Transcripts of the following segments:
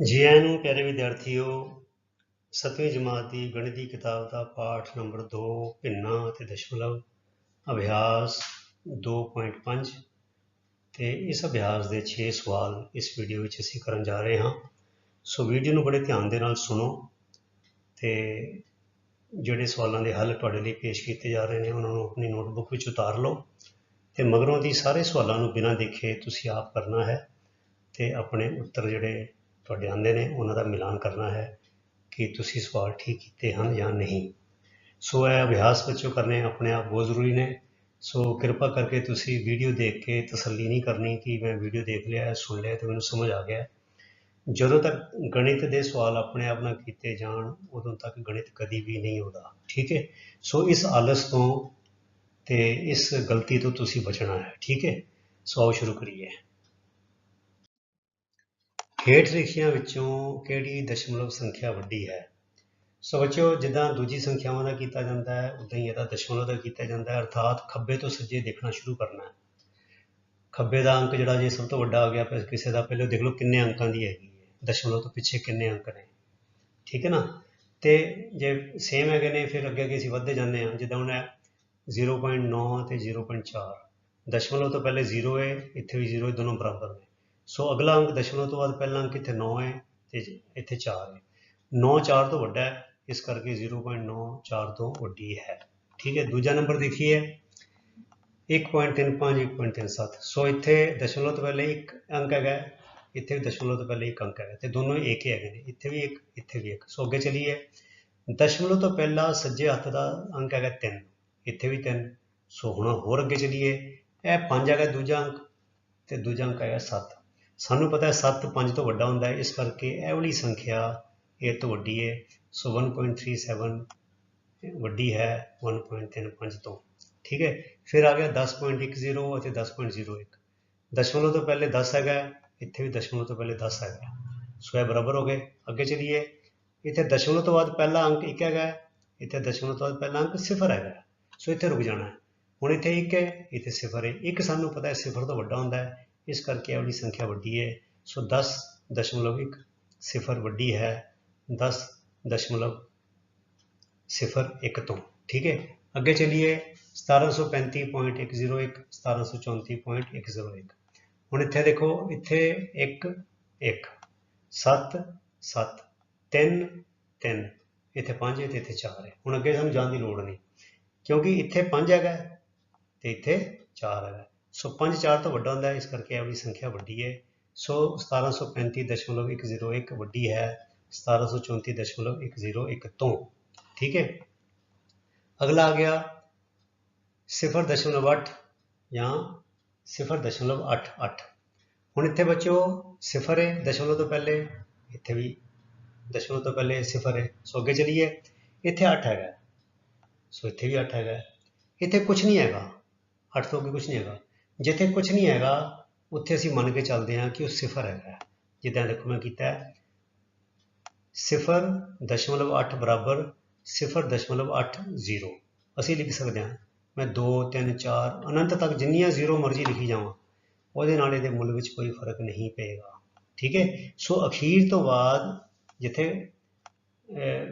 ਜੀ ਆਇਆਂ ਨੂੰ ਪਿਆਰੇ ਵਿਦਿਆਰਥੀਓ, ਸੱਤਵੀਂ ਜਮਾਤ ਦੀ ਗਣਿਤ ਦੀ ਕਿਤਾਬ ਦਾ ਪਾਠ ਨੰਬਰ 2 ਭਿੰਨਾਂ ਅਤੇ ਦਸ਼ਮਲਵ, ਅਭਿਆਸ 2.5 ਤੇ ਇਸ ਅਭਿਆਸ ਦੇ 6 ਸਵਾਲ ਇਸ ਵੀਡੀਓ ਵਿੱਚ ਅਸੀਂ ਕਰਨ ਜਾ ਰਹੇ ਹਾਂ। ਸੋ ਵੀਡੀਓ ਨੂੰ ਬੜੇ ਧਿਆਨ ਦੇ ਨਾਲ ਸੁਣੋ ਤੇ ਜਿਹੜੇ ਸਵਾਲਾਂ ਦੇ ਹੱਲ ਤੁਹਾਡੇ ਲਈ ਪੇਸ਼ ਕੀਤੇ ਜਾ ਰਹੇ ਨੇ, ਉਹਨਾਂ ਨੂੰ ਆਪਣੀ ਨੋਟਬੁੱਕ ਵਿੱਚ ਉਤਾਰ ਲਓ। ਤੇ ਮਗਰੋਂ ਦੀ ਸਾਰੇ ਸਵਾਲਾਂ ਨੂੰ ਬਿਨਾਂ ਦੇਖੇ ਤੁਸੀਂ ਆਪ ਕਰਨਾ ਹੈ ਤੇ ਆਪਣੇ ਉੱਤਰ ਜਿਹੜੇ ਤੁਹਾਡੇ ਆਉਂਦੇ ਨੇ, ਉਹਨਾਂ ਦਾ ਮਿਲਾਨ ਕਰਨਾ ਹੈ ਕਿ ਤੁਸੀਂ ਸਵਾਲ ਠੀਕ ਕੀਤੇ ਹਨ ਜਾਂ ਨਹੀਂ। ਸੋ ਇਹ ਅਭਿਆਸ ਬੱਚੋ ਕਰਨੇ ਆਪਣੇ ਆਪ ਬਹੁਤ ਜ਼ਰੂਰੀ ਨੇ। ਸੋ ਕਿਰਪਾ ਕਰਕੇ ਤੁਸੀਂ ਵੀਡੀਓ ਦੇਖ ਕੇ ਤਸੱਲੀ ਨਹੀਂ ਕਰਨੀ ਕਿ ਮੈਂ ਵੀਡੀਓ ਦੇਖ ਲਿਆ, ਸੁਣ ਲਿਆ ਤੇ ਮੈਨੂੰ ਸਮਝ ਆ ਗਿਆ। ਜਦੋਂ ਤੱਕ ਗਣਿਤ ਦੇ ਸਵਾਲ ਆਪਣੇ ਆਪ ਨਾਲ ਕੀਤੇ ਜਾਣ, ਉਦੋਂ ਤੱਕ ਗਣਿਤ ਕਦੀ ਵੀ ਨਹੀਂ ਆਉਂਦਾ। ਠੀਕ ਹੈ? ਸੋ ਇਸ ਆਲਸ ਤੋਂ ਤੇ ਇਸ ਗਲਤੀ ਤੋਂ ਤੁਸੀਂ ਬਚਣਾ ਹੈ। ਠੀਕ ਹੈ? ਸੋ ਆਓ ਸ਼ੁਰੂ ਕਰੀਏ। ਹੇਠ ਲਿਖੀਆਂ ਵਿੱਚੋਂ ਕਿਹੜੀ ਦਸ਼ਮਲਵ ਸੰਖਿਆ ਵੱਡੀ ਹੈ? ਸੋ ਬੱਚਿਓ, ਜਿੱਦਾਂ ਦੂਜੀ ਸੰਖਿਆਵਾਂ ਦਾ ਕੀਤਾ ਜਾਂਦਾ ਹੈ, ਉਦਾਂ ਹੀ ਇਹਦਾ ਦਸ਼ਮਲਵ ਦਾ ਕੀਤਾ ਜਾਂਦਾ ਹੈ, ਅਰਥਾਤ ਖੱਬੇ ਤੋਂ ਸੱਜੇ ਦੇਖਣਾ ਸ਼ੁਰੂ ਕਰਨਾ ਹੈ। ਖੱਬੇ ਦਾ ਅੰਕ ਜਿਹੜਾ ਜੇ ਸਭ ਤੋਂ ਵੱਡਾ ਆ ਗਿਆ, ਫਿਰ ਕਿਸੇ ਦਾ ਪਹਿਲੇ ਦੇਖ ਲਓ ਕਿੰਨੇ ਅੰਕਾਂ ਦੀ ਹੈਗੀ ਹੈ। ਦਸ਼ਮਲਵ ਤੋਂ ਪਿੱਛੇ ਕਿੰਨੇ ਅੰਕ ਨੇ? ਠੀਕ ਹੈ ਨਾ? ਤੇ ਜੇ ਸੇਮ ਹੈਗੇ ਨੇ, ਫਿਰ ਅੱਗੇ ਅੱਗੇ ਅਸੀਂ ਵੱਧਦੇ ਜਾਂਦੇ ਹਾਂ। ਜਿੱਦਾਂ ਹੁਣ 0.9 ਤੇ 0.4 ਦਸ਼ਮਲਵ ਤੋਂ ਪਹਿਲੇ 0 ਹੈ, ਇੱਥੇ ਵੀ 0 ਹੈ ਦੋਨੋਂ ਬਰਾਬਰ ਨੇ। ਸੋ ਅਗਲਾ ਅੰਕ ਦਸ਼ਮਲਵ ਤੋਂ ਬਾਅਦ ਪਹਿਲਾ ਅੰਕ ਇੱਥੇ 9 ਹੈ ਤੇ ਇੱਥੇ 4 ਹੈ। 9 4 ਤੋਂ ਵੱਡਾ ਹੈ, ਇਸ ਕਰਕੇ 0.9 4 ਤੋਂ ਵੱਡੀ ਹੈ। ਠੀਕ ਹੈ, ਦੂਜਾ ਨੰਬਰ ਦੇਖੀਏ। 1.35 1.37 ਸੋ ਇੱਥੇ ਦਸ਼ਮਲਵ ਤੋਂ ਪਹਿਲੇ ਇੱਕ ਅੰਕ ਹੈਗਾ ਇੱਥੇ ਵੀ ਦਸ਼ਮਲਵ ਤੋਂ ਪਹਿਲੇ ਇੱਕ ਅੰਕ ਹੈਗਾ ਤੇ ਦੋਨੋਂ ਇੱਕ ਹੀ ਹੈਗੇ ਨੇ, ਇੱਥੇ ਵੀ ਇੱਕ, ਇੱਥੇ ਵੀ ਇੱਕ। ਸੋ ਅੱਗੇ ਚਲੀਏ। ਦਸ਼ਮਲਵ ਤੋਂ ਪਹਿਲਾ ਸੱਜੇ ਹੱਥ ਦਾ ਅੰਕ ਹੈਗਾ 3 ਇੱਥੇ ਵੀ 3 ਸੋ ਹੁਣ ਹੋਰ ਅੱਗੇ ਚਲੀਏ। ਇਹ 5 ਹੈਗਾ ਦੂਜਾ ਅੰਕ ਤੇ ਦੂਜਾ ਅੰਕ ਹੈਗਾ 7 ਸਾਨੂੰ ਪਤਾ ਹੈ 7 5 ਤੋਂ ਵੱਡਾ ਹੁੰਦਾ ਹੈ, ਇਸ ਕਰਕੇ ਇਹ ਵਾਲੀ ਸੰਖਿਆ ਇਹ ਤੋਂ ਵੱਡੀ ਹੈ। ਸੋ 1.37 ਵੱਡੀ ਹੈ 1.35 ਤੋਂ। ਠੀਕ ਹੈ? ਫਿਰ ਆ ਗਿਆ 10.10 ਅਤੇ 10.01 ਦਸ਼ਮਲਵ ਤੋਂ ਪਹਿਲੇ 10 ਹੈਗਾ, ਇੱਥੇ ਵੀ ਦਸ਼ਮਲਵ ਤੋਂ ਪਹਿਲੇ 10 ਹੈਗਾ। ਸੋ ਇਹ ਬਰਾਬਰ ਹੋ ਗਏ। ਅੱਗੇ ਚਲੀਏ। ਇੱਥੇ ਦਸ਼ਮਲਵ ਤੋਂ ਬਾਅਦ ਪਹਿਲਾ ਅੰਕ 1 ਹੈਗਾ, ਇੱਥੇ ਦਸ਼ਮਲਵ ਤੋਂ ਬਾਅਦ ਪਹਿਲਾ ਅੰਕ 0 ਹੈਗਾ। ਸੋ ਇੱਥੇ ਰੁਕ ਜਾਣਾ ਹੈ। ਹੁਣ ਇੱਥੇ 1 ਹੈ, ਇੱਥੇ 0 ਹੈ। 1 ਸਾਨੂੰ ਪਤਾ ਹੈ 0 ਤੋਂ ਵੱਡਾ ਹੁੰਦਾ ਹੈ। ਇਸ ਕਰਕੇ ਇਹ ਵਾਲੀ ਸੰਖਿਆ ਵੱਡੀ ਹੈ। ਸੋ 10 ਦਸ਼ਮਲਵ 1 0 ਵੱਡੀ ਹੈ। 10 ਦਸ਼ਮਲਵ 0 1 ਤੋਂ, ਠੀਕ ਹੈ? ਅੱਗੇ ਚਲੀਏ। 1735.101 1734.101 ਹੁਣ ਇੱਥੇ ਦੇਖੋ, ਇੱਥੇ 1 1 7 7 3 3 ਇੱਥੇ 5 ਹੈ ਤੇ ਇੱਥੇ 4 ਹੈ। ਹੁਣ ਅੱਗੇ ਸਾਨੂੰ ਜਾਣ ਦੀ ਲੋੜ ਨਹੀਂ, ਕਿਉਂਕਿ ਇੱਥੇ 5 ਹੈਗਾ ਤੇ ਇੱਥੇ 4 ਹੈਗਾ। ਸੋ 5 4 ਤੋਂ ਵੱਡਾ ਹੁੰਦਾ ਹੈ ਇਸ ਕਰਕੇ ਇਹ ਵਾਲੀ ਸੰਖਿਆ ਵੱਡੀ ਹੈ ਸੋ 1735.101 ਵੱਡੀ ਹੈ 1734.101 ਤੋਂ ਠੀਕ ਹੈ ਅਗਲਾ ਆ ਗਿਆ 0.8 ਜਾਂ 0.88 ਹੁਣ ਇੱਥੇ ਬੱਚਿਓ 0 ਹੈ ਦਸ਼ਮਲਵ ਤੋਂ ਪਹਿਲੇ ਇੱਥੇ ਵੀ ਦਸ਼ਮਲਵ ਤੋਂ ਪਹਿਲੇ 0 ਹੈ ਸੋ ਅੱਗੇ ਚਲੀਏ ਇੱਥੇ 8 ਹੈਗਾ ਸੋ ਇੱਥੇ ਵੀ 8 ਹੈਗਾ ਇੱਥੇ ਕੁਝ ਨਹੀਂ ਹੈਗਾ 8 ਤੋਂ ਅੱਗੇ ਕੁਝ ਨਹੀਂ ਹੈਗਾ ਜਿੱਥੇ ਕੁਝ ਨਹੀਂ ਹੈਗਾ, ਉੱਥੇ ਅਸੀਂ ਮੰਨ ਕੇ ਚੱਲਦੇ ਹਾਂ ਕਿ ਉਹ ਸਿਫਰ ਹੈਗਾ। ਜਿੱਦਾਂ ਦੇਖੋ ਮੈਂ ਕੀਤਾ ਸਿਫਰ ਦਸ਼ਮਲਵ 0.8 ਬਰਾਬਰ 0.80 ਅਸੀਂ ਲਿਖ ਸਕਦੇ ਹਾਂ। ਮੈਂ 2 3 4 ਅਨੰਤ ਤੱਕ ਜਿੰਨੀਆਂ ਜ਼ੀਰੋ ਮਰਜ਼ੀ ਲਿਖੀ ਜਾਵਾਂ, ਉਹਦੇ ਨਾਲ ਇਹਦੇ ਮੁੱਲ ਵਿੱਚ ਕੋਈ ਫ਼ਰਕ ਨਹੀਂ ਪਏਗਾ। ਠੀਕ ਹੈ? ਸੋ ਅਖੀਰ ਤੋਂ ਬਾਅਦ ਜਿੱਥੇ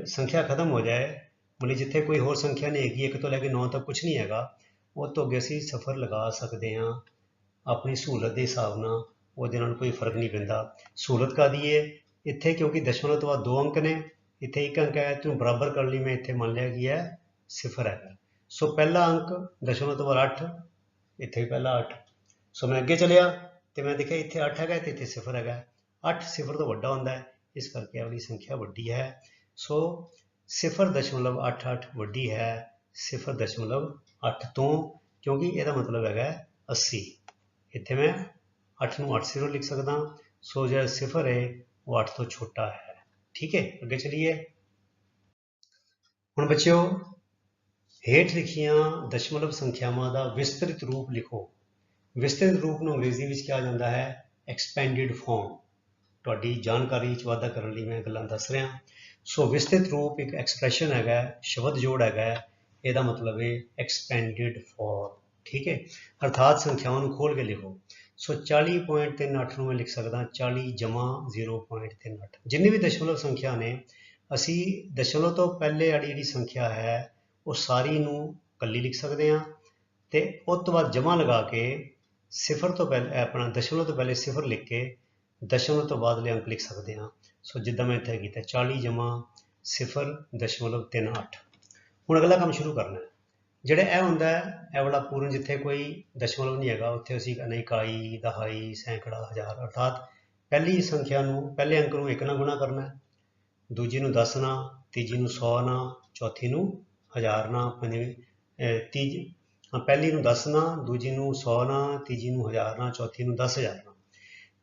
ਸੰਖਿਆ ਖਤਮ ਹੋ ਜਾਏ, ਮਤਲਬ ਜਿੱਥੇ ਕੋਈ ਹੋਰ ਸੰਖਿਆ ਨਹੀਂ ਹੈਗੀ, ਇੱਕ ਤੋਂ ਲੈ ਕੇ 9 ਤੱਕ ਕੁਝ ਨਹੀਂ ਹੈਗਾ ਉਹ ਤੋਂ ਅੱਗੇ ਅਸੀਂ ਸਫਰ ਲਗਾ ਸਕਦੇ ਹਾਂ। ਆਪਣੀ ਸਹੂਲਤ ਦੇ ਹਿਸਾਬ ਨਾਲ ਉਹਦੇ ਨਾਲ ਕੋਈ ਫ਼ਰਕ ਨਹੀਂ ਪੈਂਦਾ। ਸਹੂਲਤ ਕਾਦੀ ਹੈ ਇੱਥੇ ਕਿਉਂਕਿ ਦਸ਼ਮਲਵ ਤੋਂ ਬਾਅਦ ਦੋ ਅੰਕ ਨੇ। ਇੱਥੇ ਇੱਕ ਅੰਕ ਹੈ ਤੈਨੂੰ ਬਰਾਬਰ ਕਰਨ ਲਈ, ਮੈਂ ਇੱਥੇ ਮੰਨ ਲਿਆ ਕੀ ਹੈ ਸਿਫਰ ਹੈਗਾ ਸੋ ਪਹਿਲਾ ਅੰਕ ਦਸ਼ਮਲਵ ਤੋਂ ਬਾਅਦ 8 ਇੱਥੇ ਵੀ ਪਹਿਲਾ 8 ਸੋ ਮੈਂ ਅੱਗੇ ਚਲਿਆ ਤੇ ਮੈਂ ਦੇਖਿਆ ਇੱਥੇ 8 ਹੈਗਾ ਤੇ ਇੱਥੇ ਸਿਫਰ ਹੈਗਾ। 8 ਸਿਫਰ ਤੋਂ ਵੱਡਾ ਹੁੰਦਾ ਹੈ, ਇਸ ਕਰਕੇ ਇਹ ਸੰਖਿਆ ਵੱਡੀ ਹੈ। ਸੋ 0.88 ਵੱਡੀ ਹੈ 0.8 ਤੋਂ, ਕਿਉਂਕਿ ਇਹਦਾ ਮਤਲਬ ਹੈਗਾ 80 ਇੱਥੇ ਮੈਂ 8 ਨੂੰ 8 0 ਲਿਖ ਸਕਦਾ, ਸੋ ਜਿਹੜਾ ਸਿਫਰ ਹੈ ਉਹ 8 ਤੋਂ ਛੋਟਾ ਹੈ। ਠੀਕ ਹੈ, ਅੱਗੇ ਚਲੀਏ। ਹੁਣ ਬੱਚਿਓ, ਹੇਠ ਲਿਖੀਆਂ ਦਸ਼ਮਲਵ ਸੰਖਿਆਵਾਂ ਦਾ ਵਿਸਤ੍ਰਿਤ ਰੂਪ ਲਿਖੋ। ਵਿਸਤ੍ਰਿਤ ਰੂਪ ਨੂੰ ਅੰਗਰੇਜ਼ੀ ਵਿੱਚ ਕਿਹਾ ਜਾਂਦਾ ਹੈ ਐਕਸਪੈਂਡਡ ਫਾਰਮ ਤੁਹਾਡੀ ਜਾਣਕਾਰੀ ਵਿੱਚ ਵਾਧਾ ਕਰਨ ਲਈ ਮੈਂ ਗੱਲਾਂ ਦੱਸ ਰਿਹਾ। ਸੋ ਵਿਸਤ੍ਰਿਤ ਰੂਪ ਇੱਕ ਐਕਸਪ੍ਰੈਸ਼ਨ ਹੈਗਾ, ਸ਼ਬਦ ਜੋੜ ਹੈਗਾ ਇਹਦਾ ਮਤਲਬ ਹੈ ਐਕਸਪੈਂਡਡ ਫਾਰਮ ਠੀਕ ਹੈ? ਅਰਥਾਤ ਸੰਖਿਆਵਾਂ ਨੂੰ ਖੋਲ ਕੇ ਲਿਖੋ। ਸੋ 40.38 ਨੂੰ ਮੈਂ ਲਿਖ ਸਕਦਾ 40 ਜਮਾ 0.38 ਜਿੰਨੀ ਵੀ ਦਸ਼ਮਲਵ ਸੰਖਿਆ ਨੇ, ਅਸੀਂ ਦਸ਼ਮਲਵ ਤੋਂ ਪਹਿਲੇ ਵਾਲੀ ਜਿਹੜੀ ਸੰਖਿਆ ਹੈ, ਉਹ ਸਾਰੀ ਨੂੰ ਇਕੱਲੀ ਲਿਖ ਸਕਦੇ ਹਾਂ ਤੇ ਉਸ ਤੋਂ ਬਾਅਦ ਜਮਾ ਲਗਾ ਕੇ ਸਿਫਰ ਤੋਂ ਪਹਿਲੇ ਆਪਣਾ ਦਸ਼ਮਲਵ ਤੋਂ ਪਹਿਲੇ ਸਿਫਰ ਲਿਖ ਕੇ ਦਸ਼ਮਲਵ ਤੋਂ ਬਾਅਦਲੇ ਅੰਕ ਲਿਖ ਸਕਦੇ ਹਾਂ। ਸੋ ਜਿੱਦਾਂ ਮੈਂ ਇੱਥੇ ਕੀਤਾ 40 ਜਮਾ ਸਿਫਰ, ਦਸ਼ਮਲਵ 38 ਹੁਣ ਅਗਲਾ ਕੰਮ ਸ਼ੁਰੂ ਕਰਨਾ ਹੈ। ਜਿਹੜਾ ਇਹ ਹੁੰਦਾ ਹੈ, ਇਹ ਵਾਲਾ ਪੂਰਨ ਜਿੱਥੇ ਕੋਈ ਦਸ਼ਮਲਵ ਨਹੀਂ ਹੈਗਾ, ਉੱਥੇ ਅਸੀਂ ਕਹਿੰਦੇ ਇਕਾਈ, ਦਹਾਈ, ਸੈਂਕੜਾ, ਹਜ਼ਾਰ, ਅਰਥਾਤ ਪਹਿਲੀ ਸੰਖਿਆ ਨੂੰ, ਪਹਿਲੇ ਅੰਕ ਨੂੰ 1 ਨਾਲ ਗੁਣਾ ਕਰਨਾ ਹੈ। ਦੂਜੀ ਨੂੰ 10 ਨਾਲ, ਤੀਜੀ ਨੂੰ 100 ਨਾਲ, ਚੌਥੀ ਨੂੰ ਹਜ਼ਾਰ ਨਾਲ, ਪੰਜਵੀਂ ਤੀਜੀ, ਹਾਂ, ਪਹਿਲੀ ਨੂੰ 10 ਨਾਲ, ਦੂਜੀ ਨੂੰ 100 ਨਾਲ, ਤੀਜੀ ਨੂੰ ਹਜ਼ਾਰ ਨਾਲ, ਚੌਥੀ ਨੂੰ 10000 ਨਾਲ।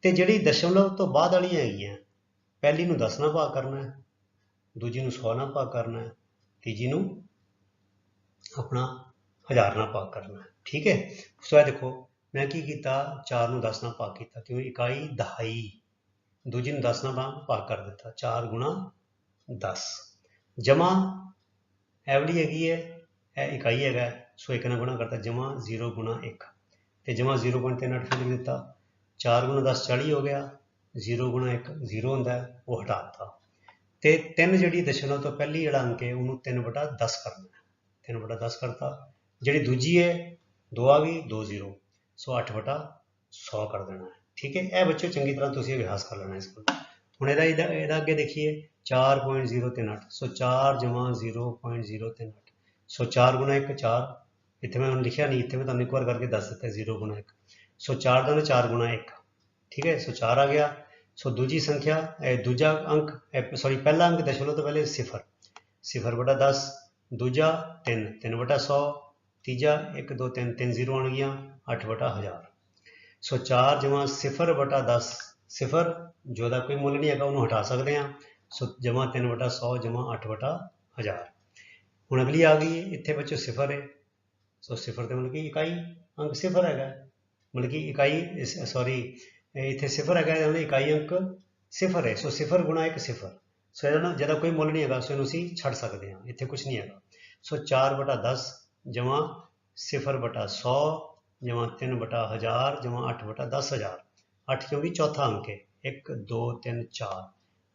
ਤੇ ਜਿਹੜੀ ਦਸ਼ਮਲਵ ਤੋਂ ਬਾਅਦ ਵਾਲੀਆਂ ਹੈਗੀਆਂ, ਪਹਿਲੀ ਨੂੰ 10 ਨਾਲ ਭਾਗ ਕਰਨਾ ਹੈ, ਦੂਜੀ ਨੂੰ 100 ਨਾਲ ਭਾਗ ਕਰਨਾ ਹੈ, ਤੀਜੀ ਨੂੰ ਆਪਣਾ ਹਜ਼ਾਰ ਨਾਲ ਭਾਗ ਕਰਨਾ ਠੀਕ ਹੈ? ਸੋ ਇਹ ਦੇਖੋ, ਮੈਂ ਕੀ ਕੀਤਾ? 4 ਨੂੰ 10 ਨਾਲ ਭਾਗ ਕੀਤਾ, ਕਿਉਂ? ਇਕਾਈ ਦਹਾਈ। ਦੂਜੀ ਨੂੰ 10 ਨਾਲ ਭਾਗ- ਕਰ ਦਿੱਤਾ। 4 ਗੁਣਾ 10 ਜਮਾ ਐਵਲੀ ਹੈਗੀ ਹੈ, ਇਹ ਇਕਾਈ ਹੈਗਾ ਸੋ ਇੱਕ ਨਾਲ ਗੁਣਾ ਕਰਤਾ, ਜਮਾ 0 ਗੁਣਾ 1 ਤੇ ਜਮਾ 0.38 ਫਿਰ ਲਿਖ ਦਿੱਤਾ। 4 ਗੁਣਾ 10 40 ਹੋ ਗਿਆ 0 ਗੁਣਾ 1 0 ਹੁੰਦਾ ਉਹ ਹਟਾ ਦਿੱਤਾ। ਤੇ 3 ਜਿਹੜੀ ਦਸ਼ਮਲਵ ਤੋਂ ਪਹਿਲੀ ਜਿਹੜਾ ਅੰਕ ਹੈ, ਉਹਨੂੰ 3 ਵਟਾ 10 ਕਰਨਾ 3 ਬਟਾ 10 ਕਰਤਾ। ਜਿਹੜੀ ਦੂਜੀ ਹੈ 2 ਆ ਗਈ 2 0 ਸੋ 8 ਬਟਾ 100 ਕਰ ਦੇਣਾ ਹੈ। ਠੀਕ ਹੈ? ਇਹ ਬੱਚੇ ਚੰਗੀ ਤਰ੍ਹਾਂ ਤੁਸੀਂ ਅਭਿਆਸ ਕਰ ਲੈਣਾ ਇਸ ਕੋਲ। ਹੁਣ ਇਹਦਾ ਇਹਦਾ ਅੱਗੇ ਦੇਖੀਏ। 4.038 ਸੋ 4 0.038 ਸੋ 4 ਗੁਣਾ 1 4 ਇੱਥੇ ਮੈਂ ਹੁਣ ਲਿਖਿਆ ਨਹੀਂ, ਇੱਥੇ ਮੈਂ ਤੁਹਾਨੂੰ ਇੱਕ ਵਾਰ ਕਰਕੇ ਦੱਸ ਦਿੱਤਾ 0 ਗੁਣਾ 1 ਸੋ 4 ਦਾ 4 ਗੁਣਾ 1 ਠੀਕ ਹੈ? ਸੋ 4 ਆ ਗਿਆ। ਸੋ ਦੂਜੀ ਸੰਖਿਆ, ਇਹ ਦੂਜਾ ਅੰਕ ਸੌਰੀ ਪਹਿਲਾ ਅੰਕ ਦਸ਼ਮਲਵ ਤੋਂ ਪਹਿਲੇ 0 0 ਬਟਾ 10 ਦੂਜਾ 3 3 ਵਟਾ 100 ਤੀਜਾ 1 2 3 3 0 ਆਉਣਗੀਆਂ 8 ਵਟਾ 1000 ਸੋ 4 ਜਮਾ 0 ਵਟਾ 10 0 ਜੋ ਦਾ ਕੋਈ ਮੁੱਲ ਨਹੀਂ ਹੈਗਾ ਉਹਨੂੰ ਹਟਾ ਸਕਦੇ ਹਾਂ। ਸੋ ਜਮਾ 3 ਵਟਾ 100 ਜਮਾ 8 ਵਟਾ 1000 ਹੁਣ ਅਗਲੀ ਆ ਗਈ, ਇੱਥੇ ਬੱਚੋ 0 ਹੈ ਸੋ 0 ਤੇ ਮਤਲਬ ਕਿ ਇਕਾਈ ਅੰਕ 0 ਹੈਗਾ। ਮਤਲਬ ਕਿ ਇਕਾਈ ਸੌਰੀ ਇੱਥੇ 0 ਹੈਗਾ, ਇਹਦਾ ਇਕਾਈ ਅੰਕ 0 ਹੈ ਸੋ 0 ਗੁਣਾ 1 0 ਸੋ ਇਹਦਾ ਨਾ ਜਿਹਦਾ ਕੋਈ ਮੁੱਲ ਨਹੀਂ ਹੈਗਾ ਸੋ ਇਹਨੂੰ ਅਸੀਂ ਛੱਡ ਸਕਦੇ ਹਾਂ, ਇੱਥੇ ਕੁਝ ਨਹੀਂ ਹੈਗਾ। ਸੋ 4 ਬਟਾ 10 ਜਮਾ 0 ਬਟਾ 100 ਜਮਾ 3 ਬਟਾ 1000 ਜਮਾ 8 ਬਟਾ 10000 8 ਕਿਉਂਕਿ ਚੌਥਾ ਅੰਕ ਹੈ। 1 2 3 4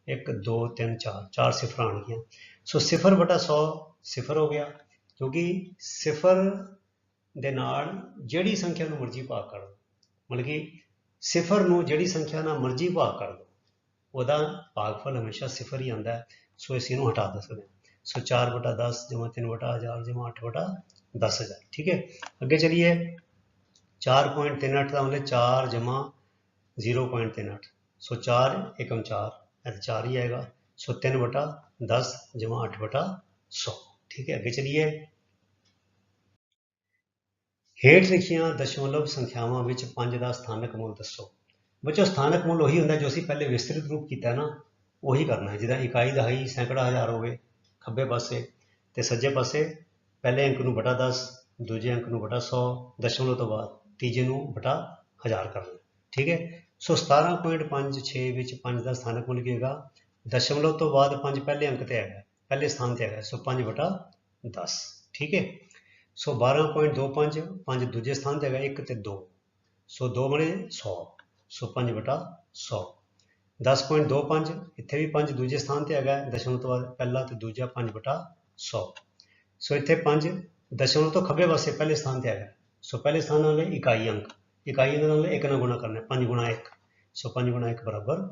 1 2 3 4 ਚਾਰ ਸਿਫਰਾਂ ਆਉਣਗੀਆਂ। ਸੋ 0 ਬਟਾ 100 ਸਿਫਰ ਹੋ ਗਿਆ, ਕਿਉਂਕਿ ਸਿਫਰ ਦੇ ਨਾਲ ਜਿਹੜੀ ਸੰਖਿਆ ਨੂੰ ਮਰਜ਼ੀ ਭਾਗ ਕਰ ਦਿਓ ਮਤਲਬ ਕਿ ਸਿਫਰ ਨੂੰ ਜਿਹੜੀ ਸੰਖਿਆ ਨਾਲ ਮਰਜ਼ੀ ਭਾਗ ਕਰ ਦਿਓ ਉਹਦਾ ਭਾਗਫਲ ਹਮੇਸ਼ਾ ਸਿਫਰ ਹੀ ਆਉਂਦਾ ਹੈ, ਸੋ ਅਸੀਂ ਇਹਨੂੰ ਹਟਾ ਦੇ ਸਕਦੇ ਹਾਂ। ਸੋ 4 ਬਟਾ 10 ਜਮਾ 3 ਬਟਾ 1000 ਜਮਾ 8 ਬਟਾ 10000 ਠੀਕ ਹੈ? ਅੱਗੇ ਚਲਿਏ। 4.38 ਦਾ ਮਤਲਬ 4 ਜਮਾ 0.38 ਸੋ 4 ਏਕਮ 4 ਇਹ 4 ਹੀ ਆਏਗਾ। ਸੋ 3 ਬਟਾ 10 ਜਮਾ 8 ਬਟਾ 100 ਠੀਕ ਹੈ? ਅੱਗੇ ਚਲਿਏ। ਹੇਠ ਲਿਖੀਆਂ ਦਸ਼ਮਲਵ ਸੰਖਿਆਵਾਂ ਵਿੱਚ 5 ਦਾ ਸਥਾਨਕ ਮੁੱਲ ਦੱਸੋ। ਬੱਚੋ ਸਥਾਨਕ ਮੁੱਲ ਉਹੀ ਹੁੰਦਾ, ਜੋ ਅਸੀਂ ਪਹਿਲੇ ਵਿਸਤ੍ਰਿਤ ਰੂਪ ਕੀਤਾ ਨਾ, ਉਹੀ ਕਰਨਾ ਹੈ। ਜਿਹਦਾ ਇਕਾਈ ਦਹਾਈ ਸੈਂਕੜਾ ਹਜ਼ਾਰ ਹੋਵੇ, ਖੱਬੇ ਪਾਸੇ ਤੇ ਸੱਜੇ ਪਾਸੇ, ਪਹਿਲੇ ਅੰਕ ਨੂੰ ਬਟਾ 10 ਦੂਜੇ ਅੰਕ ਨੂੰ ਬਟਾ 100 ਦਸ਼ਮਲਵ ਤੋਂ ਬਾਅਦ ਤੀਜੇ ਨੂੰ ਬਟਾ 1000 ਕਰਨਾ ਠੀਕ ਹੈ? ਸੋ 17.56 ਵਿੱਚ 5 ਦਾ ਸਥਾਨਕ ਮੁੱਲ ਕੀ ਹੋਏਗਾ? ਦਸ਼ਮਲਵ ਤੋਂ ਬਾਅਦ 5 ਪਹਿਲੇ ਅੰਕ ਤੇ ਹੈਗਾ, ਪਹਿਲੇ ਸਥਾਨ ਤੇ ਹੈਗਾ, ਸੋ 5 ਬਟਾ 10 ਠੀਕ ਹੈ? ਸੋ 12.25 5 ਦੂਜੇ ਸਥਾਨ ਤੇ ਹੈਗਾ 1 ਤੇ 2 ਸੋ 2 ਬਣੇ 100 ਸੋ 5 ਬਟਾ 100 10.25 ਇੱਥੇ ਵੀ 5 ਦੂਜੇ ਸਥਾਨ ਤੇ ਹੈਗਾ ਦਸ਼ਮਲਵ ਤੋਂ ਬਾਅਦ ਪਹਿਲਾ ਤੇ ਦੂਜਾ 5 ਬਟਾ 100 ਸੋ ਇੱਥੇ 5 ਦਸ਼ਮਲਵ ਤੋਂ ਖੱਬੇ ਪਾਸੇ ਪਹਿਲੇ ਸਥਾਨ ਤੇ ਹੈਗਾ ਸੋ ਪਹਿਲੇ ਸਥਾਨ ਨਾਲ ਇਕਾਈ ਅੰਕ। ਇਕਾਈ ਦੇ ਨਾਲ 1 ਨਾਲ ਗੁਣਾ ਕਰਨਾ ਹੈ 5 ਗੁਣਾ 1 ਸੋ 5 ਗੁਣਾ 1 ਬਰਾਬਰ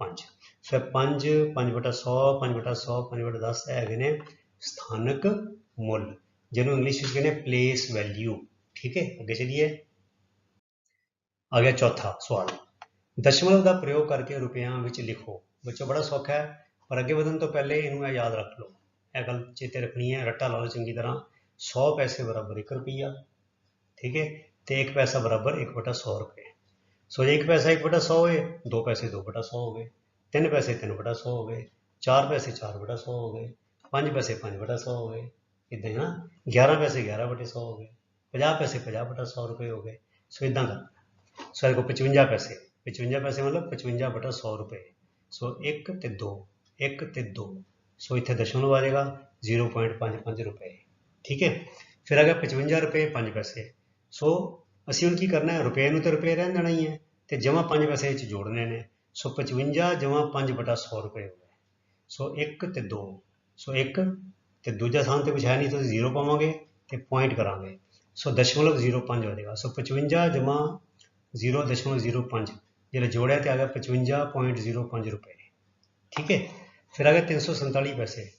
5 ਫਿਰ 5 5 ਬਟਾ 100 5 ਬਟਾ 100 5 ਬਟਾ 10 ਹੈਗੇ ਨੇ ਸਥਾਨਕ ਮੁੱਲ, ਜਿਹਨੂੰ ਇੰਗਲਿਸ਼ ਵਿੱਚ ਕਹਿੰਦੇ ਪਲੇਸ ਵੈਲਿਊ ਠੀਕ ਹੈ, ਅੱਗੇ ਚਲੀਏ। ਆ ਗਿਆ ਚੌਥਾ ਸਵਾਲ। ਦਸ਼ਮਲਵ ਦਾ ਪ੍ਰਯੋਗ ਕਰਕੇ ਰੁਪਿਆਂ ਵਿੱਚ ਲਿਖੋ। ਬੱਚੋ, ਬੜਾ ਸੌਖਾ ਹੈ, ਪਰ ਅੱਗੇ ਵਧਣ ਤੋਂ ਪਹਿਲੇ ਇਹਨੂੰ ਇਹ ਯਾਦ ਰੱਖ ਲਓ। ਇਹ ਗੱਲ ਚੇਤੇ ਰੱਖਣੀ ਹੈ, ਰੱਟਾ ਲਾ ਲਓ ਚੰਗੀ ਤਰ੍ਹਾਂ। 100 ਪੈਸੇ ਬਰਾਬਰ 1 ਰੁਪਿਆ ਠੀਕ ਹੈ? ਤੇ 1 ਪੈਸਾ ਬਰਾਬਰ 1 ਬਟਾ 100 ਰੁਪਏ। ਸੋ ਜੇ 1 ਪੈਸਾ 1 ਬਟਾ 100 ਹੋਏ 2 ਪੈਸੇ 2 ਬਟਾ 100 ਹੋ ਗਏ 3 ਪੈਸੇ 3 ਬਟਾ 100 ਹੋ ਗਏ 4 ਪੈਸੇ 4 ਬਟਾ 100 ਹੋ ਗਏ 5 ਪੈਸੇ 5 ਬਟਾ 100 ਹੋ ਗਏ ਇਦਾਂ ਹੀ ਨਾ? 11 ਪੈਸੇ 11 ਬਟੇ 100 ਹੋ ਗਏ 50 ਪੈਸੇ 50 ਬਟਾ 100 ਰੁਪਏ ਹੋ ਗਏ। ਸੋ ਇਦਾਂ ਕਰਨਾ ਸੋ ਇਹ ਕੋ 55 ਪੈਸੇ 55 ਪੈਸੇ ਮਤਲਬ 55 ਬਟਾ 100 ਰੁਪਏ ਸੋ 1 ਤੇ 2 1 ਤੇ 2 ਸੋ ਇੱਥੇ ਦਸ਼ਮਲਵ ਆ ਜਾਏਗਾ 0.55 ਰੁਪਏ ਠੀਕ ਹੈ ਫਿਰ ਆ ਗਿਆ 55 ਰੁਪਏ 5 ਪੈਸੇ ਸੋ ਅਸੀਂ ਹੁਣ ਕੀ ਕਰਨਾ ਹੈ ਰੁਪਏ ਨੂੰ ਤੇ ਰੁਪਏ ਰਹਿਣ ਦੇਣਾ ਹੀ ਹੈ ਤੇ ਜਮਾ 5 ਪੈਸੇ ਵਿੱਚ ਜੋੜਨੇ ਨੇ ਸੋ 55 ਜਮਾ 5 ਬਟਾ 100 ਰੁਪਏ ਹੋ ਗਏ ਸੋ 1 ਤੇ 2 ਸੋ 1 ਤੇ ਦੂਜਾ ਸਥਾਨ ਤੇ ਕੁਛ ਹੈ ਨਹੀਂ ਤਾਂ ਜ਼ੀਰੋ ਪਾਵਾਂਗੇ ਤੇ ਪੁਆਇੰਟ ਕਰਾਂਗੇ ਸੋ ਦਸ਼ਮਲਵ 05 ਹੋ ਜਾਏਗਾ ਸੋ 55 ਜਮਾ 0.05 ਜਿਹੜਾ ਜੋੜਿਆ ਤੇ ਆ ਗਿਆ 55.05 ਰੁਪਏ। ਠੀਕ ਹੈ? ਫਿਰ ਆ ਗਿਆ 347 ਪੈਸੇ।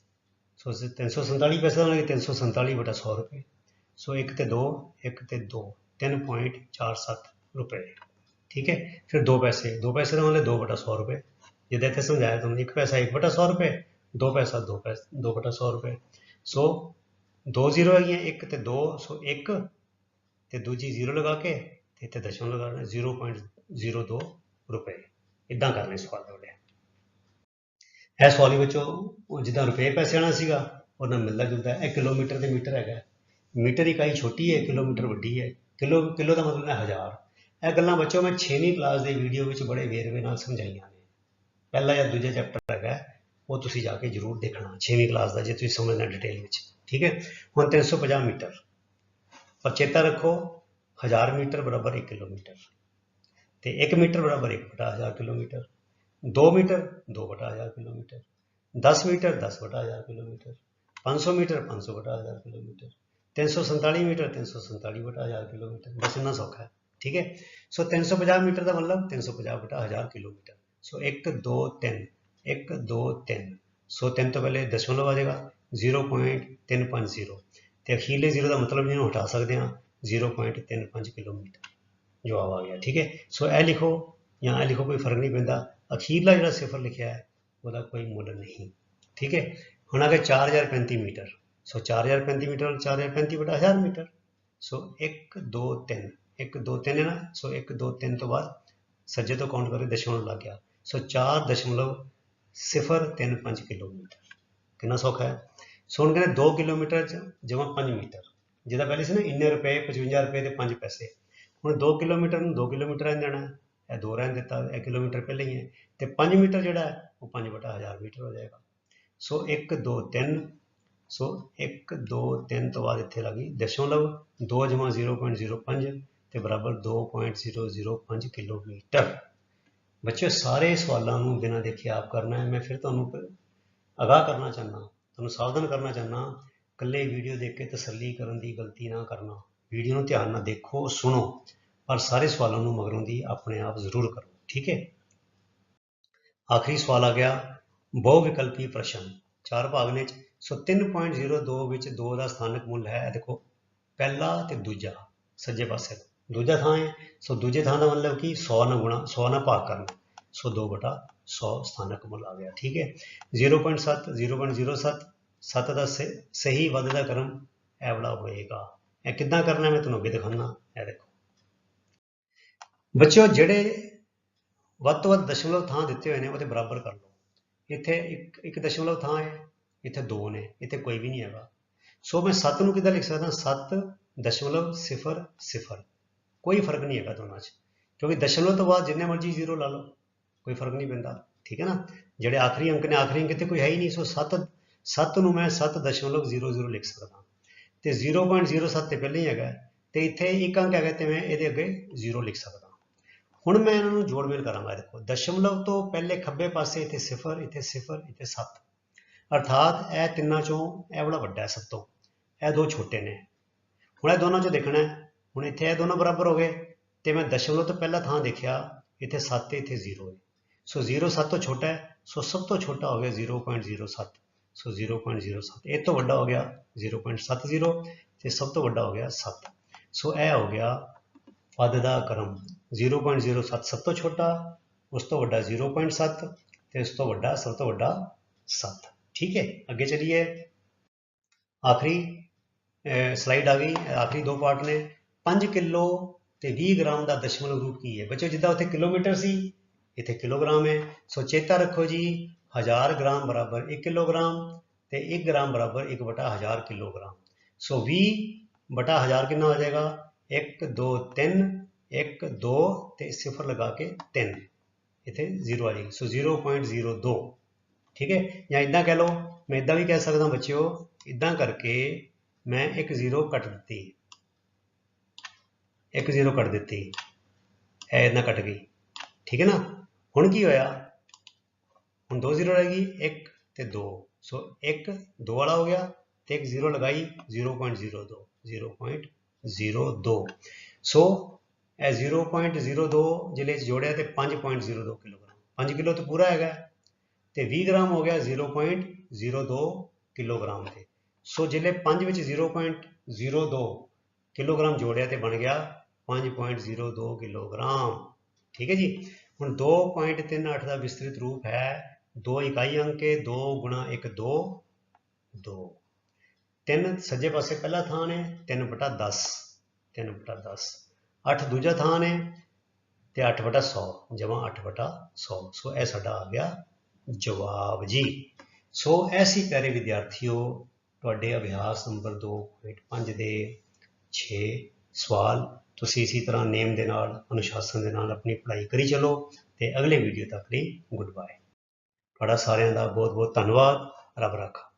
ਸੋ 347 ਪੈਸੇ ਦਾ ਮਤਲਬ 347 ਬਟਾ 100 ਰੁਪਏ। ਸੋ 1 ਤੇ 2 1 ਤੇ 2 3.47 ਰੁਪਏ। ਠੀਕ ਹੈ? ਫਿਰ 2 ਪੈਸੇ। 2 ਪੈਸੇ ਦਾ ਮਤਲਬ 2 ਬਟਾ 100 ਰੁਪਏ। ਜਿੱਦਾਂ ਇੱਥੇ ਸਮਝਾਇਆ ਤੁਹਾਨੂੰ 1 ਪੈਸਾ 1 ਬਟਾ 100 ਰੁਪਏ 2 ਪੈਸਾ 2 ਪੈਸਾ 2 ਬਟਾ 100 ਰੁਪਏ। ਸੋ ਦੋ ਜ਼ੀਰੋ ਹੈਗੀਆਂ 1 ਤੇ 2 ਸੋ 1 ਤੇ ਦੂਜੀ ਜ਼ੀਰੋ ਲਗਾ ਕੇ ਇੱਥੇ ਦਸ਼ਮਲਵ ਲਗਾਉਣਾ 0.02 ਰੁਪਏ। ਇਦਾਂ ਕਰਨੇ ਸਵਾਲ ਤੁਹਾਡੇ ਇਹ ਸਵਾਲੀ ਵਿੱਚੋਂ ਜਿੱਦਾਂ ਰੁਪਏ ਪੈਸੇ ਆਣਾ ਸੀਗਾ ਉਹਨਾਂ ਮਿਲਦਾ ਜੁਲਦਾ ਇਹ ਕਿਲੋਮੀਟਰ ਦੇ ਮੀਟਰ ਹੈਗਾ। ਮੀਟਰ ਇਕਾਈ ਛੋਟੀ ਹੈ, ਕਿਲੋਮੀਟਰ ਵੱਡੀ ਹੈ। ਕਿਲੋ ਕਿਲੋ ਦਾ ਮਤਲਬ ਹੈ ਹਜ਼ਾਰ। ਇਹ ਗੱਲਾਂ ਬੱਚੋ ਮੈਂ 6ਵੀਂ ਕਲਾਸ ਦੇ ਵੀਡੀਓ ਵਿੱਚ ਬੜੇ ਵੇਰਵੇ ਨਾਲ ਸਮਝਾਈਆਂ ਨੇ। ਪਹਿਲਾ ਜਾਂ ਦੂਜਾ ਚੈਪਟਰ ਹੈਗਾ, ਉਹ ਤੁਸੀਂ ਜਾ ਕੇ ਜ਼ਰੂਰ ਦੇਖਣਾ 6ਵੀਂ ਕਲਾਸ ਦਾ, ਜੇ ਤੁਸੀਂ ਸਮਝਣਾ ਡਿਟੇਲ ਵਿੱਚ। ਠੀਕ ਹੈ? ਹੁਣ 350 ਮੀਟਰ। ਪਰ ਚੇਤਾ ਰੱਖੋ 1000 ਮੀਟਰ ਬਰਾਬਰ 1 ਕਿਲੋਮੀਟਰ। ਤੇ 1 ਮੀਟਰ ਬਰਾਬਰ 1 ਬਟਾ 1000 ਕਿਲੋਮੀਟਰ। 2 ਮੀਟਰ 2 ਬਟਾ 1000 ਕਿਲੋਮੀਟਰ। 10 ਮੀਟਰ 10 ਬਟਾ 1000 ਕਿਲੋਮੀਟਰ। 500 ਮੀਟਰ 500 ਬਟਾ 1000 ਕਿਲੋਮੀਟਰ। 347 ਮੀਟਰ 347 ਬਟਾ 1000 ਕਿਲੋਮੀਟਰ। ਬਸ ਇੰਨਾ ਸੌਖਾ ਹੈ, ਠੀਕ ਹੈ? ਸੋ 350 ਮੀਟਰ ਦਾ ਮਤਲਬ 350 ਬਟਾ 1000 ਕਿਲੋਮੀਟਰ। ਸੋ 1 2 3 1 2 3 ਸੋ 3 ਤੋਂ ਪਹਿਲੇ ਦਸ਼ਮਲਵ ਆ ਜਾਏਗਾ। 0.350 ਤੇ ਅਖੀਰਲੇ ਜ਼ੀਰੋ ਦਾ ਮਤਲਬ ਜਿਹਨੂੰ ਹਟਾ ਸਕਦੇ ਹਾਂ 0.35 ਕਿਲੋਮੀਟਰ ਜਵਾਬ ਆ ਗਿਆ, ਠੀਕ ਹੈ? ਸੋ ਇਹ ਲਿਖੋ, ਜਾਂ ਇਹ ਲਿਖੋ, ਕੋਈ ਫ਼ਰਕ ਨਹੀਂ ਪੈਂਦਾ। ਅਖੀਰਲਾ ਜਿਹੜਾ ਸਿਫਰ ਲਿਖਿਆ ਹੈ, ਉਹਦਾ ਕੋਈ ਮੁੱਲ ਨਹੀਂ, ਠੀਕ ਹੈ? ਹੁਣ ਆ ਗਿਆ 4035 ਮੀਟਰ। ਸੋ 4035 ਮੀਟਰ 4035 ਬਟਾ 1000 ਮੀਟਰ। ਸੋ 1 2 3 1 2 3 ਹੈ ਨਾ? ਸੋ 1 2 3 ਤੋਂ ਬਾਅਦ ਸੱਜੇ ਤੋਂ ਕਾਊਂਟ ਕਰੇ ਦਸ਼ਮਲਵ ਲੱਗ ਗਿਆ। ਸੋ 4 ਦਸ਼ਮਲਵ 035 ਕਿਲੋਮੀਟਰ। ਕਿੰਨਾ ਸੌਖਾ ਹੈ? ਸੋ ਹੁਣ ਕਹਿੰਦੇ 2 ਕਿਲੋਮੀਟਰ ਚ ਜਮਾ 5 ਮੀਟਰ। ਜਿਹਦਾ ਪਹਿਲੇ ਸੀ ਨਾ ਇੰਨੇ ਰੁਪਏ 55 ਰੁਪਏ ਤੇ 5 ਪੈਸੇ। ਹੁਣ 2 ਕਿਲੋਮੀਟਰ ਨੂੰ 2 ਕਿਲੋਮੀਟਰ ਰਹਿਣ ਦੇਣਾ ਇਹ 2 ਰਹਿਣ ਦਿੱਤਾ, ਇਹ ਕਿਲੋਮੀਟਰ ਪਹਿਲੇ ਹੀ ਹੈ। ਤੇ 5 ਮੀਟਰ ਜਿਹੜਾ ਹੈ, ਉਹ 5 ਬਟਾ 1000 ਮੀਟਰ ਹੋ ਜਾਏਗਾ। ਸੋ 1 2 3 ਸੋ 1 2 3 ਤੋਂ ਬਾਅਦ ਇੱਥੇ ਲੱਗੀ ਦਸ਼ਮਲਵ 2 ਜਮਾ 0.05 ਤੇ ਬਰਾਬਰ 2.005 ਕਿਲੋਮੀਟਰ। ਬੱਚਿਓ, ਸਾਰੇ ਸਵਾਲਾਂ ਨੂੰ ਬਿਨਾਂ ਦੇਖੇ ਆਪ ਕਰਨਾ ਹੈ। ਮੈਂ ਫਿਰ ਤੁਹਾਨੂੰ ਅਗਾਹ ਕਰਨਾ ਚਾਹੁੰਦਾ, ਤੁਹਾਨੂੰ ਸਾਵਧਾਨ ਕਰਨਾ ਚਾਹੁੰਦਾ ਇਕੱਲੇ ਵੀਡੀਓ ਦੇਖ ਕੇ ਤਸੱਲੀ ਕਰਨ ਦੀ ਗਲਤੀ ਨਾ ਕਰਨਾ। ਵੀਡੀਓ ਨੂੰ ਧਿਆਨ ਨਾਲ ਦੇਖੋ, ਸੁਣੋ, ਪਰ ਸਾਰੇ ਸਵਾਲਾਂ ਨੂੰ ਮਗਰੋਂ ਦੀ ਆਪਣੇ ਆਪ ਜ਼ਰੂਰ ਕਰੋ, ਠੀਕ ਹੈ? ਆਖਰੀ ਸਵਾਲ ਆ ਗਿਆ, ਬਹੁ ਵਿਕਲਪੀ ਪ੍ਰਸ਼ਨ। ਚਾਰ ਭਾਗ ਨੇ ਚ। ਸੋ 3.02 ਵਿੱਚ 2 ਦਾ ਸਥਾਨਕ ਮੁੱਲ ਹੈ ਦੇਖੋ, ਪਹਿਲਾ ਤੇ ਦੂਜਾ, ਸੱਜੇ ਪਾਸੇ। ਦੂਜਾ ਥਾਂ ਹੈ, ਸੋ ਦੂਜੇ ਥਾਂ ਦਾ ਮਤਲਬ ਕਿ? 100 ਨਾਲ ਗੁਣਾ 100 ਨਾਲ ਭਾਗ ਕਰਨਾ। ਸੋ 2 ਬਟਾ 100 ਸਥਾਨਕ ਮੁੱਲ ਆ ਗਿਆ, ਠੀਕ ਹੈ? 0.7 0.07 7 ਦਾ ਸ- ਸਹੀ ਵੱਧਦਾ ਕਰਮ ਐਵਲਾ ਹੋਏਗਾ। ਇਹ ਕਿੱਦਾਂ ਕਰਨਾ ਮੈਂ ਤੁਹਾਨੂੰ ਅੱਗੇ ਦਿਖਾਉਣਾ ਇਹ ਦੇਖੋ। ਬੱਚਿਓ, ਜਿਹੜੇ ਵੱਧ ਤੋਂ ਵੱਧ ਦਸ਼ਮਲਵ ਥਾਂ ਦਿੱਤੇ ਹੋਏ ਨੇ, ਉਹਦੇ ਬਰਾਬਰ ਕਰ ਲਓ। ਇੱਥੇ ਇੱਕ ਇੱਕ ਦਸ਼ਮਲਵ ਥਾਂ ਹੈ, ਇੱਥੇ ਦੋ ਨੇ, ਇੱਥੇ ਕੋਈ ਵੀ ਨਹੀਂ ਹੈਗਾ। ਸੋ ਮੈਂ 7 ਨੂੰ ਕਿੱਦਾਂ ਲਿਖ ਸਕਦਾ? 7 ਦਸ਼ਮਲਵ 0 0 ਕੋਈ ਫ਼ਰਕ ਨਹੀਂ ਹੈਗਾ ਦੋਨਾਂ 'ਚ। ਕਿਉਂਕਿ ਦਸ਼ਮਲਵ ਤੋਂ ਬਾਅਦ ਜਿੰਨੇ ਮਰਜ਼ੀ ਜ਼ੀਰੋ ਲਾ ਲਓ, ਕੋਈ ਫ਼ਰਕ ਨਹੀਂ ਪੈਂਦਾ। ਠੀਕ ਹੈ ਨਾ? ਜਿਹੜੇ ਆਖਰੀ ਅੰਕ ਨੇ, ਆਖਰੀ ਅੰਕ ਇੱਥੇ ਕੋਈ ਹੈ ਹੀ ਨਹੀਂ। ਸੋ 7 7 ਨੂੰ ਮੈਂ 7.00 ਲਿਖ ਸਕਦਾ। ਤੇ 0.07 ਤੇ ਪਹਿਲਾਂ ਹੀ ਹੈਗਾ ਤੇ ਇੱਥੇ ਇੱਕ ਅੰਕ ਹੈਗਾ ਤੇ ਮੈਂ ਇਹਦੇ ਅੱਗੇ 0 ਲਿਖ ਸਕਦਾ। ਹੁਣ ਮੈਂ ਇਹਨਾਂ ਨੂੰ ਜੋੜ ਮੇਲ ਕਰਾਂਗਾ ਦੇਖੋ। ਦਸ਼ਮਲਵ ਤੋਂ ਪਹਿਲੇ ਖੱਬੇ ਪਾਸੇ ਇੱਥੇ ਸਿਫਰ ਇੱਥੇ ਸਿਫਰ, ਇੱਥੇ 7 ਅਰਥਾਤ ਇਹ ਤਿੰਨਾਂ ਚੋਂ ਇਹ ਵਾਲਾ ਵੱਡਾ ਹੈ ਸਭ ਤੋਂ। ਇਹ ਦੋ ਛੋਟੇ ਨੇ। ਹੁਣ ਇਹ ਦੋਨਾਂ ਚੋਂ ਦੇਖਣਾ ਹੈ। ਹੁਣ ਇੱਥੇ ਇਹ ਦੋਨੋਂ ਬਰਾਬਰ ਹੋ ਗਏ। ਤੇ ਮੈਂ ਦਸ਼ਮਲਵ ਤੋਂ ਪਹਿਲਾ ਥਾਂ ਦੇਖਿਆ, ਇੱਥੇ 7 ਤੇ ਇੱਥੇ 0 ਹੈ। ਸੋ 0 7 ਤੋਂ ਛੋਟਾ ਹੈ। ਸੋ ਸਭ ਤੋਂ ਛੋਟਾ ਹੋ ਗਿਆ 0.07 ਸੋ 0.07 ਇਹ ਤੋਂ ਵੱਡਾ ਹੋ ਗਿਆ 0.70 ਤੇ ਸਭ ਤੋਂ ਵੱਡਾ ਹੋ ਗਿਆ 7 ਸੋ ਇਹ ਹੋ ਗਿਆ ਪਦ ਦਾ ਕਰਮ। 0.07 ਸਭ ਤੋਂ ਛੋਟਾ, ਉਸ ਤੋਂ ਵੱਡਾ 0.7 ਤੇ ਉਸ ਤੋਂ ਵੱਡਾ ਸਭ ਤੋਂ ਵੱਡਾ 7 ਠੀਕ ਹੈ? ਅੱਗੇ ਚਲੀਏ। ਆਖਰੀ ਸਲਾਈਡ ਆ ਗਈ। ਆਖਰੀ ਦੋ ਪਾਰਟ ਨੇ। 5 ਕਿਲੋ ਤੇ 20 ਗ੍ਰਾਮ ਦਾ ਦਸ਼ਮਲਵ ਰੂਪ ਕੀ ਹੈ? ਬੱਚੋ ਜਿੱਦਾਂ ਉੱਥੇ ਕਿਲੋਮੀਟਰ ਸੀ, ਇੱਥੇ ਕਿਲੋਗ੍ਰਾਮ ਹੈ। ਸੋ ਚੇਤਾ ਰੱਖੋ ਜੀ 1000 ਗ੍ਰਾਮ ਬਰਾਬਰ 1 ਕਿਲੋਗ੍ਰਾਮ ਤੇ 1 ਗ੍ਰਾਮ ਬਰਾਬਰ 1 ਬਟਾ 1000 ਕਿਲੋਗ੍ਰਾਮ। ਸੋ 20 ਬਟਾ 1000 ਕਿੰਨਾ ਹੋ ਜਾਏਗਾ? 1 2 3 1 2 ਤੇ ਸਿਫਰ ਲਗਾ ਕੇ 3 ਇੱਥੇ 0 ਆ ਜਾਏਗੀ। ਸੋ 0.02 ਠੀਕ ਹੈ? ਜਾਂ ਇਦਾਂ ਕਹਿ ਲਓ, ਮੈਂ ਇਦਾਂ ਵੀ ਕਹਿ ਸਕਦਾ ਬੱਚਿਓ ਇਦਾਂ ਕਰਕੇ ਮੈਂ ਇੱਕ 0 ਕੱਟ ਦਿੱਤੀ। ਇੱਕ ਜ਼ੀਰੋ ਕੱਟ ਦਿੱਤੀ। ਇਹ ਇਹਨਾਂ ਕੱਟ ਗਈ। ਠੀਕ ਹੈ ਨਾ? ਹੁਣ ਕੀ ਹੋਇਆ? ਹੁਣ ਦੋ ਜ਼ੀਰੋ ਰਹਿ ਗਈ, ਇੱਕ ਤੇ ਦੋ। ਸੋ ਇੱਕ ਦੋ ਵਾਲਾ ਹੋ ਗਿਆ ਤੇ ਇੱਕ ਜ਼ੀਰੋ ਲਗਾਈ 0.02 0.02 ਸੋ ਇਹ 0.02 ਜ਼ਿਲ੍ਹੇ ਚ ਜੋੜਿਆ ਤੇ 5.02 ਕਿਲੋਗ੍ਰਾਮ। 5 ਕਿਲੋ ਤਾਂ ਪੂਰਾ ਹੈਗਾ ਤੇ 20 ਗ੍ਰਾਮ ਹੋ ਗਿਆ 0.02 ਕਿਲੋਗ੍ਰਾਮ ਤੇ। ਸੋ ਜ਼ਿਲ੍ਹੇ 5 ਵਿੱਚ 0.02 ਕਿਲੋਗ੍ਰਾਮ ਜੋੜਿਆ ਤੇ ਬਣ ਗਿਆ 5.02 ਕਿਲੋਗ੍ਰਾਮ। ਠੀਕ ਹੈ ਜੀ? ਹੁਣ 2.38 ਦਾ ਵਿਸਤ੍ਰਿਤ ਰੂਪ ਹੈ ਦੋ ਇਕਾਈ ਅੰਕ ਹੈ 2 ਗੁਣਾ 1 2 2 ਤਿੰਨ ਸੱਜੇ ਪਾਸੇ ਪਹਿਲਾ ਥਾਂ ਹੈ 3 ਬਟਾ 10 3 ਬਟਾ 10 8 ਦੂਜਾ ਥਾਂ ਹੈ ਤੇ 8 ਬਟਾ 100 ਜਮਾ 8 ਬਟਾ 100 ਸੋ ਇਹ ਸਾਡਾ ਆ ਗਿਆ ਜਵਾਬ ਜੀ। ਸੋ ਐਸੀ ਪਿਆਰੇ ਵਿਦਿਆਰਥੀਓ, ਤੁਹਾਡੇ ਅਭਿਆਸ ਨੰਬਰ 2.5 ਦੇ 6 ਸਵਾਲ ਤੁਸੀਂ ਇਸੇ ਤਰ੍ਹਾਂ ਨੇਮ ਦੇ ਨਾਲ, ਅਨੁਸ਼ਾਸਨ ਦੇ ਨਾਲ ਆਪਣੀ ਪੜ੍ਹਾਈ ਕਰੀ ਚਲੋ ਤੇ ਅਗਲੇ ਵੀਡੀਓ ਤੱਕ ਲਈ ਗੁੱਡ ਬਾਏ ਤੁਹਾਡਾ ਸਾਰਿਆਂ ਦਾ ਬਹੁਤ ਬਹੁਤ ਧੰਨਵਾਦ। ਰੱਬ ਰਾਖਾ।